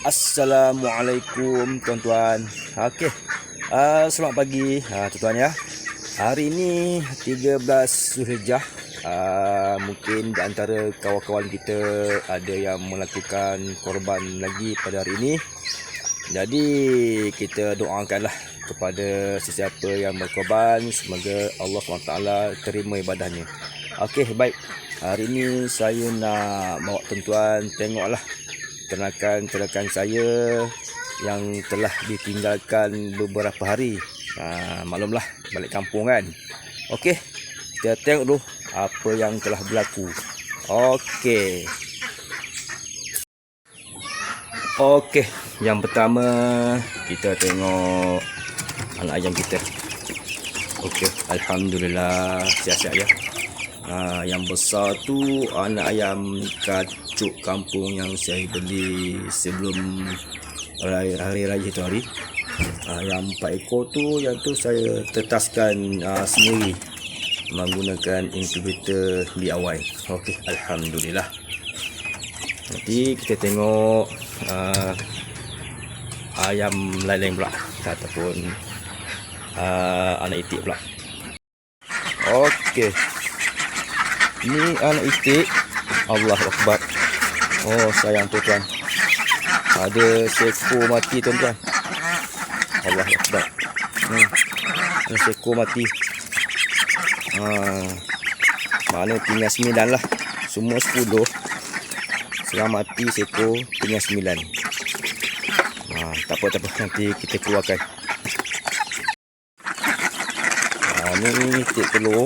Assalamualaikum tuan-tuan. Okey. Uh, selamat pagi uh, tuan-tuan ya. Hari ini 13 Zulhijjah. Uh, mungkin di antara kawan-kawan kita ada yang melakukan korban lagi pada hari ini. Jadi kita doakanlah kepada sesiapa yang berkorban semoga Allah SWT terima ibadahnya. Okey baik. Hari ini saya nak bawa tuan-tuan tengoklah ternakan-ternakan saya yang telah ditinggalkan beberapa hari. Ha, maklumlah balik kampung kan. Okey. Kita tengok dulu apa yang telah berlaku. Okey. Okey, yang pertama kita tengok anak ayam kita. Okey, alhamdulillah sihat-sihat ya. Ha, yang besar tu anak ayam kacuk kampung yang saya beli sebelum hari, raya tu hari. Ha, yang empat ekor tu yang tu saya tetaskan ha, sendiri menggunakan incubator DIY. Okey, alhamdulillah. Nanti kita tengok uh, ayam lain-lain pula ataupun uh, anak itik pula. Okey. Ni anak itik. Allah Akbar. Oh sayang tu tuan. Ada seekor mati tuan-tuan. Allah Akbar. Hmm. Seekor mati. Ha. Mana tinggal sembilan lah. Semua sepuluh. Sekarang mati seekor tinggal sembilan. Ha, tak apa, tak apa. Nanti kita keluarkan. Ha, ni telur.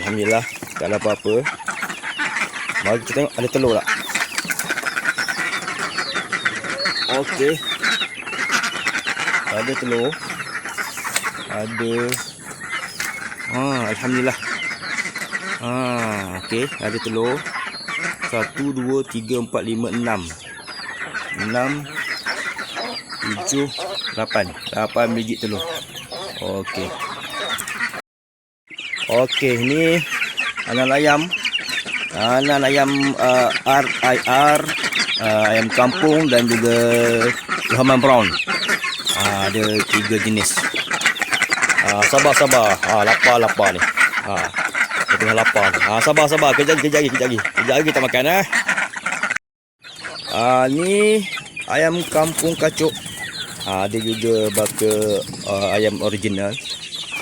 Alhamdulillah tak ada apa-apa. Mari kita tengok ada telur tak. Okey. Ada telur. Ada. Ah, alhamdulillah. Ah, okey, ada telur. 1 2 3 4 5 6. 6 7 8. 8 biji telur. Okey. Okey, ni anak ayam. Anak ayam uh, RIR uh, ayam kampung dan juga Rahman Brown. Uh, ada tiga jenis. Uh, sabar sabar. Ah uh, lapar lapar ni. Ah. Uh, tengah lapar. Ah uh, sabar sabar. Kejap lagi kejap lagi kejap lagi. Kejap lagi kita makan eh. Ah uh, ni ayam kampung kacuk. Ah uh, ada juga baka uh, ayam original.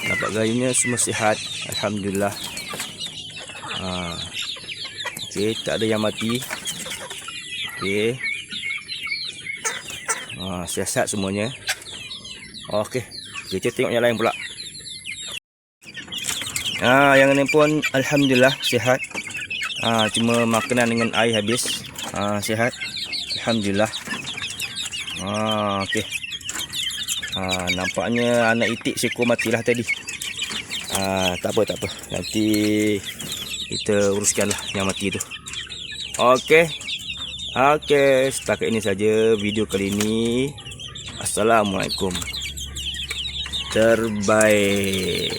Nampak gayanya semua sihat. Alhamdulillah. Ha. Okey, tak ada yang mati. Okey. Ha, sihat semuanya. Okey. Kita tengok yang lain pula. Ha, yang ni pun alhamdulillah sihat. Ha, cuma makanan dengan air habis. Ha, sihat. Alhamdulillah. Ha, okey. Ha, nampaknya anak itik seekor matilah tadi. Ha, tak apa, tak apa. Nanti kita uruskanlah yang mati tu. Okey. Okey, setakat ini saja video kali ini. Assalamualaikum. Terbaik.